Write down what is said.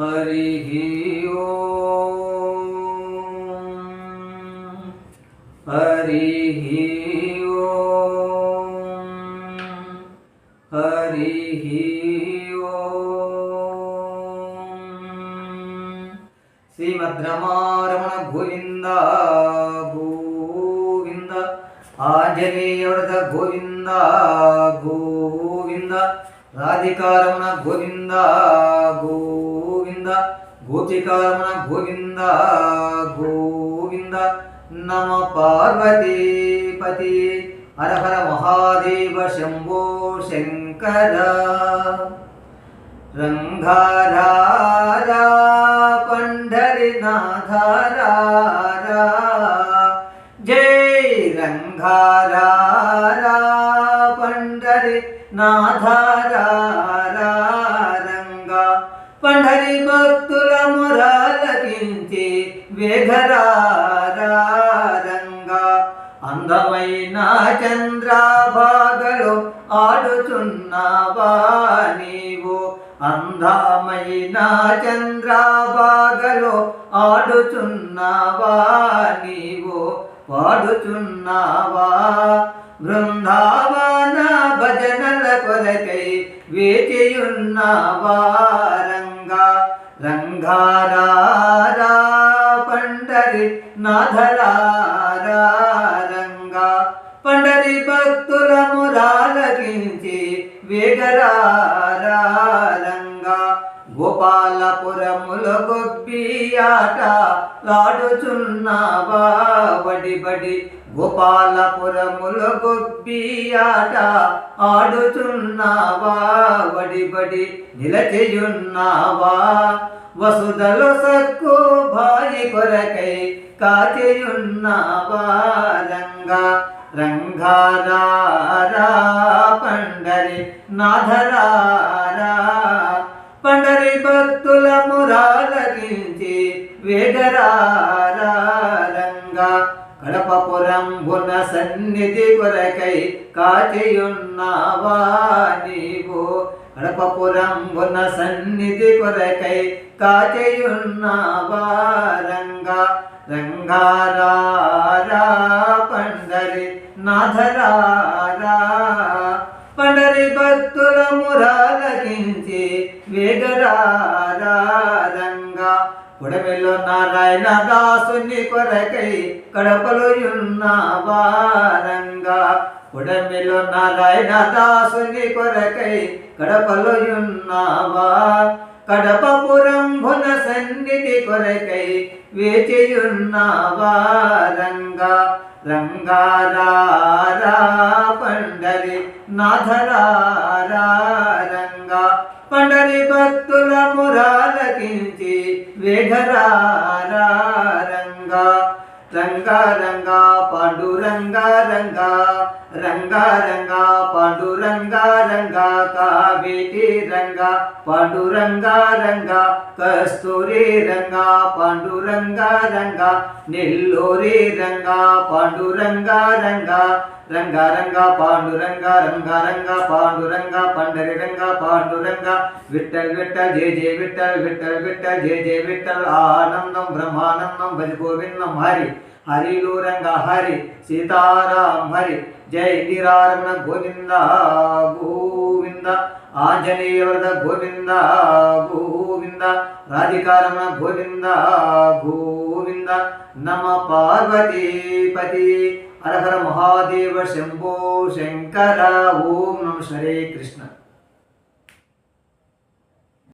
हरिः ॐ हरिः ॐ हरिः ॐ श्रीमद्रमारमण गोविन्द गोविन्द आञ्जनेयव्रत गोविन्द गोविन्द राधिकारमण गोविन्द गो గోవింద గోపికారమణ గోవింద గోవింద. నమ పార్వతీపతి హర హర మహాదేవ శంభో శంకర. రంగారారా పండరినాథారా జై రంగారారా పండరి నాథారా పండరి భక్తుల మురాలకించి వేఘరారా అందమైన చంద్రభాగలో ఆడుచున్నావా నీవు? అందమైన చంద్రభాగలో ఆడుచున్నావా నీవు? పాడుచున్నావా? బృందావన భజనల కొరకై వేచియున్న వారంగా రంగారా పండరి నాథరారా. గోపాలపురముల గొబ్బియాట లాడుచున్నావా బడి బడి. గోపాలపురముల గొబ్బియాట ఆడుచున్నావా బడి బడి. నిలచేయున్నావా? వసుదలు సక్కు భాయి కొరకై కాచేయున్నావా? రంగా రంగారా పండరి నాథరారా పండరి భక్తుల మురాలగించి వేగరారా రంగా కడపపురం గుణ సన్నిధి కొరకై కాచియున్నావా నీవు? కడపపురం గుణ సన్నిధి కొరకై కాచేయున్నావా రంగా? రంగారా పండరి నాథరారా? పండరి భక్తుల మురాలకించి వేగరారంగా రంగా నారాయణ దాసుని కొరకై కడపలు ఉన్నావా రంగా ఉడమిలో నారాయణ దాసుని కొరకై కడపలు ఉన్నావా కడపపురంభున సన్నిధి కొరకై వేచియున్నావా రంగా రంగారా పండరి నాథరారా రంగా పండరి భక్తుల మురాలకించి వేఘరారా రంగా రంగా రంగా పాండురంగా రంగా రంగా రంగా పాండురంగా రంగా కావేటి రంగా పాండురంగా రంగా కస్తూరి రంగా పాండురంగా రంగా నెల్లూరి రంగా పాండురంగా రంగా రంగా రంగా పాండురంగా రంగా రంగా పాండురంగా పండరి రంగా పాండురంగా విట్టల్ విట్టల్ జయ జయ విట్టల్ విట్టల్ విట్టల్ జయ జయ విట్టల్ ఆనందం బ్రహ్మానందం భజ గోవిందం హరి. హరిలో రంగ హరి సీతారాం హరి జయ ఇందిరారమణ గోవింద గోవింద ఆంజనేయవరద గోవింద గోవింద రాధికారమణ గోవింద గోవింద నమ పార్వతీపతి. హర హర మహాదేవ శంభో శంకర ఓం నమ హరే కృష్ణ.